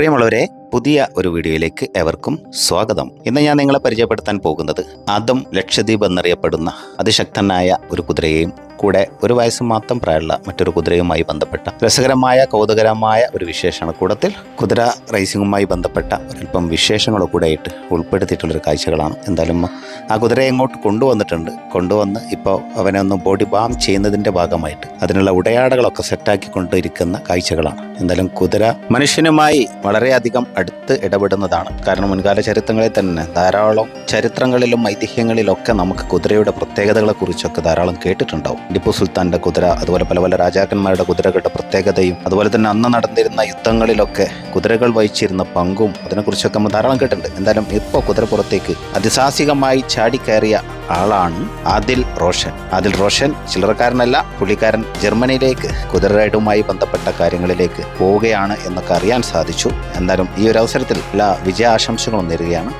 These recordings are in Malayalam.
പ്രിയമുള്ളവരെ പുതിയ ഒരു വീഡിയോയിലേക്ക് എവർക്കും സ്വാഗതം. ഇന്ന് ഞാൻ നിങ്ങളെ പരിചയപ്പെടുത്താൻ പോകുന്നത് ആദം ലക്ഷദ്വീപ് എന്നറിയപ്പെടുന്ന അതിശക്തനായ ഒരു കുതിരയെയും കൂടെ ഒരു വയസ്സ് മാത്രം പ്രായമുള്ള മറ്റൊരു കുതിരയുമായി ബന്ധപ്പെട്ട രസകരമായ കൗതുകരമായ ഒരു വിശേഷമാണ് കൂടത്തിൽ. കുതിര റേസിംഗുമായി ബന്ധപ്പെട്ട ഒരല്പം വിശേഷങ്ങൾ കൂടെ ആയിട്ട് ഉൾപ്പെടുത്തിയിട്ടുള്ളൊരു കാഴ്ചകളാണ്. എന്തായാലും ആ കുതിരയെ ഇങ്ങോട്ട് കൊണ്ടുവന്നിട്ടുണ്ട്? കൊണ്ടുവന്ന് ഇപ്പോൾ അവനെ ഒന്ന് ബോഡി ബാം ചെയ്യുന്നതിന്റെ ഭാഗമായിട്ട് അതിനുള്ള ഉടയാടകളൊക്കെ സെറ്റാക്കി കൊണ്ടിരിക്കുന്ന കാഴ്ചകളാണ്. എന്തായാലും കുതിര മനുഷ്യനുമായി വളരെയധികം അടുത്ത് ഇടപെടുന്നതാണ്. കാരണം മുൻകാല ചരിത്രങ്ങളിൽ തന്നെ ധാരാളം ചരിത്രങ്ങളിലും ഐതിഹ്യങ്ങളിലൊക്കെ നമുക്ക് കുതിരയുടെ പ്രത്യേകതകളെക്കുറിച്ചൊക്കെ ധാരാളം കേട്ടിട്ടുണ്ടാവും. ടിപ്പു സുൽത്താന്റെ കുതിര അതുപോലെ പല പല രാജാക്കന്മാരുടെ കുതിരകളുടെ പ്രത്യേകതയും അതുപോലെ തന്നെ അന്ന് നടന്നിരുന്ന യുദ്ധങ്ങളിലൊക്കെ കുതിരകൾ വഹിച്ചിരുന്ന പങ്കും അതിനെക്കുറിച്ചൊക്കെ നമ്മൾ ധാരാളം കേട്ടിട്ടുണ്ട്. എന്തായാലും ഇപ്പോൾ കുതിരപ്പുറത്തേക്ക് അതിസാഹസികമായി ചാടിക്കയറിയ ആളാണ് ആദിൽ റോഷൻ. ആദിൽ റോഷൻ ചില്ലറക്കാരനല്ല പുള്ളിക്കാരൻ ജർമ്മനിയിലേക്ക് കുതിര റൈഡുമായി ബന്ധപ്പെട്ട കാര്യങ്ങളിലേക്ക് പോവുകയാണ് എന്നൊക്കെ അറിയാൻ സാധിച്ചു. എന്തായാലും ഈ ഒരു അവസരത്തിൽ എല്ലാ വിജയാശംസകളും നേരുകയാണ്.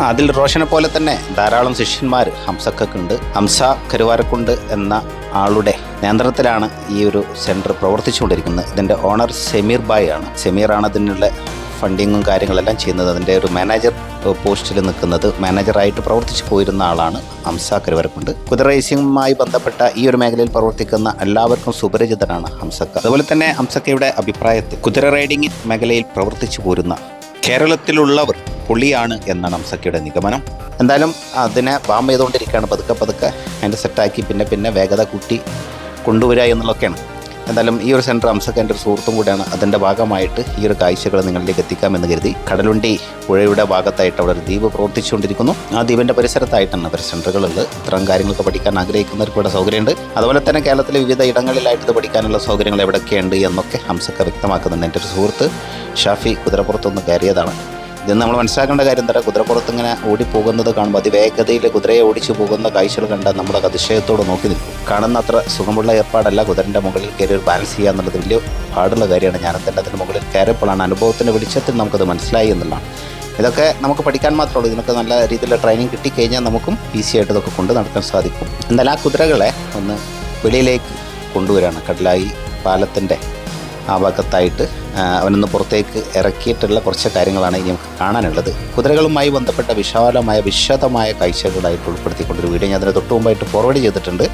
അതിൽ റോഷനെ പോലെ തന്നെ ധാരാളം ശിഷ്യന്മാർ ഹംസക്കുണ്ട് ഹംസ കരുവാരക്കുണ്ട് എന്ന ആളുടെ നിയന്ത്രണത്തിലാണ് ഈ ഒരു സെന്റർ പ്രവർത്തിച്ചുകൊണ്ടിരിക്കുന്നത്. ഇതിന്റെ ഓണർ സെമീർ ബായ് ആണ്. സെമീറാണ് അതിനുള്ള ഫണ്ടിങ്ങും കാര്യങ്ങളെല്ലാം ചെയ്യുന്നത്. അതിന്റെ ഒരു മാനേജർ പോസ്റ്റിൽ നിൽക്കുന്നത് മാനേജറായിട്ട് പ്രവർത്തിച്ചു പോയിരുന്ന ആളാണ് ഹംസ കരുവരക്കുണ്ട്. കുതിര റേസിംഗുമായി ബന്ധപ്പെട്ട ഈ ഒരു മേഖലയിൽ പ്രവർത്തിക്കുന്ന എല്ലാവർക്കും സുപരിചിതനാണ് ഹംസക്ക. അതുപോലെ തന്നെ ഹംസക്കയുടെ അഭിപ്രായത്തിൽ കുതിര റൈഡിംഗ് മേഖലയിൽ പ്രവർത്തിച്ചു പോരുന്ന കേരളത്തിലുള്ളവർ പുള്ളിയാണ് എന്നാണ് അംസക്കയുടെ നിഗമനം. എന്തായാലും അതിനെ ബാം ചെയ്തുകൊണ്ടിരിക്കുകയാണ് പതുക്കെ പതുക്കെ. അതിന്റെ സെറ്റാക്കി പിന്നെ പിന്നെ വേഗത കൂട്ടി കൊണ്ടുവരിക എന്നുള്ളതൊക്കെയാണ്. എന്തായാലും ഈ ഒരു സെന്റർ ഹംസക്ക എന്റെ ഒരു സുഹൃത്തും കൂടിയാണ്. അതിന്റെ ഭാഗമായിട്ട് ഈ ഒരു കാഴ്ചകൾ നിങ്ങളിലേക്ക് എത്തിക്കാമെന്ന് കരുതി കടലുണ്ടി പുഴയുടെ ഭാഗത്തായിട്ട് അവിടെ ഒരു ദ്വീപ് പ്രവർത്തിച്ചുകൊണ്ടിരിക്കുന്നു. ആ ദ്വീപിന്റെ പരിസരത്തായിട്ടാണ് അവർ സെന്ററുകളുള്ളത് ഇത്തരം കാര്യങ്ങളൊക്കെ പഠിക്കാൻ ആഗ്രഹിക്കുന്നവർക്ക് ഇവിടെ സൗകര്യമുണ്ട്. അതുപോലെ തന്നെ കേരളത്തിലെ വിവിധ ഇടങ്ങളിലായിട്ട് ഇത് പഠിക്കാനുള്ള സൗകര്യങ്ങൾ എവിടെയൊക്കെയുണ്ട് എന്നൊക്കെ ഹംസക്ക വ്യക്തമാക്കുന്നുണ്ട് എന്റെ ഒരു സുഹൃത്ത് ഷാഫി. കുതിരപ്പുറത്തുനിന്ന് കയറിയതാണ്. ഇത് നമ്മൾ മനസ്സിലാക്കേണ്ട കാര്യം എന്താ? കുതിരപ്പുറത്ത് ഇങ്ങനെ ഓടിപ്പോകുന്നത് കാണുമ്പോൾ അതിവേഗതയിൽ കുതിരയെ ഓടിച്ചു പോകുന്ന കാഴ്ചകൾ കണ്ടാൽ നമ്മുടെ അതിശയത്തോട് നോക്കി നിൽക്കും. കാണുന്ന അത്ര സുഖമുള്ള ഏർപ്പാടല്ല കുതിരന്റെ മുകളിൽ കയറി ഒരു ബാലൻസ് ചെയ്യുക എന്നുള്ളത് വലിയ പാടുള്ള കാര്യമാണ്. ഞാൻ അതിന്റെ അതിന് മുകളിൽ കയറിയപ്പോഴാണ് അനുഭവത്തിന്റെ വെളിച്ചത്തിൽ നമുക്കത് മനസ്സിലായി എന്നുള്ളതാണ്. ഇതൊക്കെ നമുക്ക് പഠിക്കാൻ മാത്രമേ ഉള്ളൂ. ഇതിനൊക്കെ നല്ല രീതിയിലുള്ള ട്രെയിനിങ് കിട്ടിക്കഴിഞ്ഞാൽ നമുക്കും ഈസി ആയിട്ട് ഇതൊക്കെ കൊണ്ട് നടക്കാൻ സാധിക്കും. എന്തായാലും ആ കുതിരകളെ ഒന്ന് വെളിയിലേക്ക് കൊണ്ടുവരാണ് കടലായി പാലത്തിന്റെ ആ ഭാഗത്തായിട്ട് അവനൊന്ന് പുറത്തേക്ക് ഇറക്കിയിട്ടുള്ള കുറച്ച് കാര്യങ്ങളാണ് ഇനി നമുക്ക് കാണാനുള്ളത്. കുതിരകളുമായി ബന്ധപ്പെട്ട വിശാലമായ വിശദമായ കാഴ്ചകളായിട്ട് ഉൾപ്പെടുത്തിക്കൊണ്ടൊരു വീഡിയോ ഞാൻ അതിന് തൊട്ട് മുമ്പായിട്ട് ഫോർവേഡ് ചെയ്തിട്ടുണ്ട്.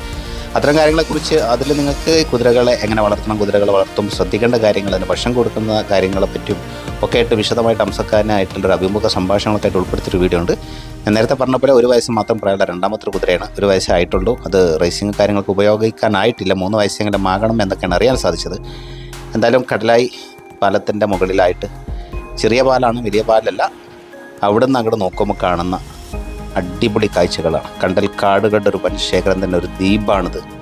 അത്തരം കാര്യങ്ങളെക്കുറിച്ച് അതിൽ നിങ്ങൾക്ക് കുതിരകളെ എങ്ങനെ വളർത്തണം കുതിരകളെ വളർത്തും ശ്രദ്ധിക്കേണ്ട കാര്യങ്ങൾ അതിന് ഭക്ഷണം കൊടുക്കുന്ന കാര്യങ്ങളെ പറ്റും ഒക്കെ ആയിട്ട് വിശദമായിട്ട് അംസക്കാരനായിട്ടുള്ള ഒരു അഭിമുഖ സംഭാഷണങ്ങളൊക്കെ ആയിട്ട് ഉൾപ്പെടുത്തിയൊരു വീഡിയോ ഉണ്ട്. ഞാൻ നേരത്തെ പറഞ്ഞ പോലെ ഒരു വയസ്സ് മാത്രം പ്രായമുള്ള രണ്ടാമത്തെ കുതിരയാണ്. ഒരു വയസ്സായിട്ടുള്ളൂ അത് റേസിംഗ് കാര്യങ്ങൾക്ക് ഉപയോഗിക്കാനായിട്ടില്ല. മൂന്ന് വയസ്സെങ്കിലും ആകണം എന്നൊക്കെയാണ് അറിയാൻ സാധിച്ചത്. എന്തായാലും കടലായി പാലത്തിന്റെ മുകളിലായിട്ട്. ചെറിയ പാലാണ് വലിയ പാലല്ല. അവിടെ അങ്ങോട്ട് നോക്കുമ്പോൾ കാണുന്ന അടിപൊളി കാഴ്ചകളാണ്. കണ്ടൽ കാടുകളുടെ ഒരു വനശേഖരം തന്നെ ഒരു ദ്വീപാണിത്.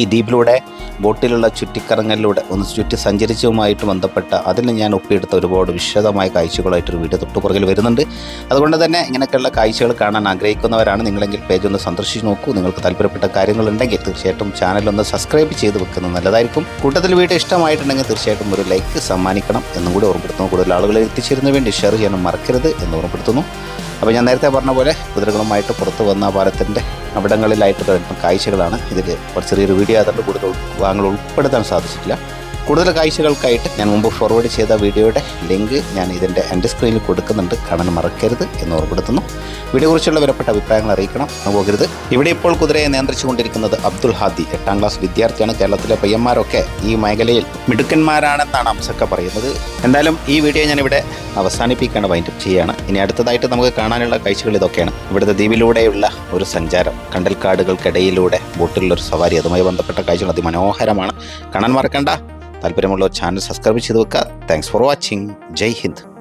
ഈ ദ്വീപിലൂടെ ബോട്ടിലുള്ള ചുറ്റിക്കറങ്ങലിലൂടെ ഒന്ന് ചുറ്റി സഞ്ചരിച്ചതുമായിട്ട് ബന്ധപ്പെട്ട അതിൽ ഞാൻ ഒപ്പിയെടുത്ത ഒരുപാട് വിശദമായ കാഴ്ചകളായിട്ടൊരു വീഡിയോ തൊട്ടുപുറകിൽ വരുന്നുണ്ട്. അതുകൊണ്ട് തന്നെ ഇങ്ങനെയൊക്കെയുള്ള കാഴ്ചകൾ കാണാൻ ആഗ്രഹിക്കുന്നവരാണ്. നിങ്ങളെങ്കിൽ പേജ് ഒന്ന് സന്ദർശിച്ചു നോക്കൂ. നിങ്ങൾക്ക് താല്പര്യപ്പെട്ട കാര്യങ്ങളുണ്ടെങ്കിൽ തീർച്ചയായിട്ടും ചാനൽ ഒന്ന് സബ്സ്ക്രൈബ് ചെയ്ത് വെക്കുന്നത് നല്ലതായിരിക്കും. കൂട്ടത്തിൽ വീഡിയോ ഇഷ്ടമായിട്ടുണ്ടെങ്കിൽ തീർച്ചയായിട്ടും ഒരു ലൈക്ക് സമ്മാനിക്കണം എന്നും കൂടി ഓർമ്മപ്പെടുത്തുന്നു. കൂടുതൽ ആളുകളെ എത്തിച്ചേരുന്നതിന് വേണ്ടി ഷെയർ ചെയ്യാനും മറക്കരുത് എന്ന് ഓർമ്മപ്പെടുത്തുന്നു. അപ്പോൾ ഞാൻ നേരത്തെ പറഞ്ഞ പോലെ കുതിരകളുമായിട്ട് പുറത്ത് വന്ന പാലത്തിന്റെ അവിടങ്ങളിലായിട്ട് കാഴ്ചകളാണ് ഇതിൽ ചെറിയൊരു വീഡിയോ ആയതുകൊണ്ട് കൂടുതൽ ഭാഗങ്ങൾ ഉൾപ്പെടുത്താൻ സാധിച്ചിട്ടില്ല. കൂടുതൽ കാഴ്ചകൾക്കായിട്ട് ഞാൻ മുമ്പ് ഫോർവേഡ് ചെയ്ത വീഡിയോയുടെ ലിങ്ക് ഞാൻ ഇതിന്റെ എന്റെ സ്ക്രീനിൽ കൊടുക്കുന്നുണ്ട്. കാണാൻ മറക്കരുത് എന്ന് ഓർമ്മപ്പെടുത്തുന്നു. വീഡിയോ കുറിച്ചുള്ള വിലപ്പെട്ട അഭിപ്രായങ്ങൾ അറിയിക്കണം. പോകരുത്. ഇവിടെ ഇപ്പോൾ കുതിരയെ നിയന്ത്രിച്ചുകൊണ്ടിരിക്കുന്നത് അബ്ദുൾ ഹാദി എട്ടാം ക്ലാസ് വിദ്യാർത്ഥിയാണ്. കേരളത്തിലെ പയ്യന്മാരൊക്കെ ഈ മേഖലയിൽ മിടുക്കന്മാരാണെന്നാണ് അംസക്ക പറയുന്നത്. എന്തായാലും ഈ വീഡിയോ ഞാനിവിടെ അവസാനിപ്പിക്കാണ് വൈൻഡപ്പ് ചെയ്യുകയാണ്. ഇനി അടുത്തതായിട്ട് നമുക്ക് കാണാനുള്ള കാഴ്ചകൾ ഇതൊക്കെയാണ്. ഇവിടുത്തെ ദ്വീപിലൂടെയുള്ള ഒരു സഞ്ചാരം കണ്ടൽക്കാടുകൾക്കിടയിലൂടെ ബോട്ടിലുള്ള ഒരു സവാരി അതുമായി ബന്ധപ്പെട്ട കാഴ്ചകൾ അതിമനോഹരമാണ്. കാണാൻ മറക്കണ്ട. താല്പര്യമുള്ള ചാനൽ സബ്സ്ക്രൈബ് ചെയ്ത് വെക്കുക. Thanks for watching Jai Hind.